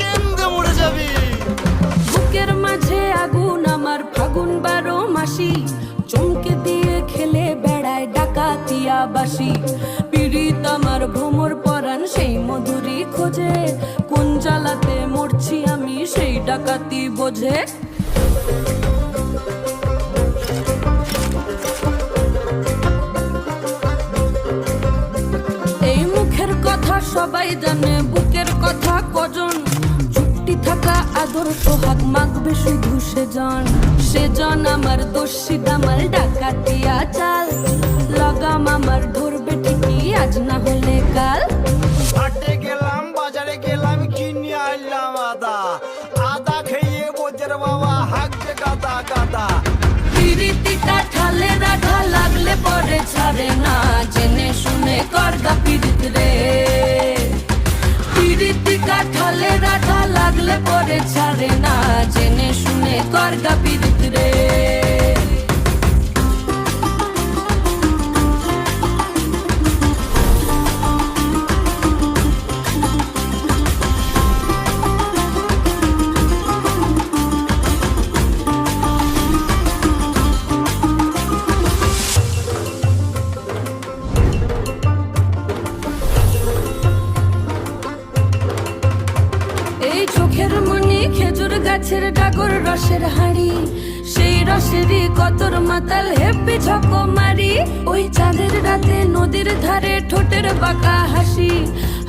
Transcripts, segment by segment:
কেন্দ্রে মরে যাবি। বুকের মাঝে আগুন আমার ফাগুন বারো মাসি। চমকে দিয়ে খেলে বেড়ায় ডাকাতিয়া বাসি। পীড়িত আমার ভ্রমর পরাণ সেই মধুরি খোঁজে। কোন জ্বালাতে মরছি আমি সেই ডাকাতি বোঝে। এই মুখের কথা সবাই জানে, বুকের কথা থাকা আদর সোহাগ মাগবে শুধু সেজন। সেজন আমার দোষী দামাল ডাকাতিয়া চাল লাগাম আমার ধরবে ঠিকই আজ না হলে কাল। হাটে গেলাম বাজারে গেলাম কিনে আনলাম আদা। আদা খেয়ে বোঝের বাবা হাঁকছে গাদা গাদা। পিরিতিটা গাছের ডাগর রসের হাড়ি। সেই রসেরই কতর মাতাল হেপি ঝকো মারি। ওই চাঁদের রাতে নদীর ধারে ঠোঁটের বাঁকা হাসি।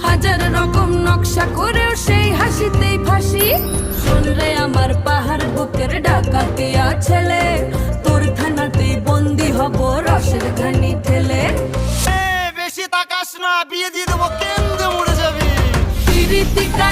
হাজার রকম নকশা করেও সেই হাসিতেই ফাঁসি। শুনলে আমার পাহাড় বুকের ডাকাতিয়া ছেলে। তোর থানাতেই বন্দি হব রসের ঘানি ঠেলে। বেশি তাকাস না বিয়ে দিয়ে দেবো কেন্দ্রে মরে যাবি। পিরিতিকা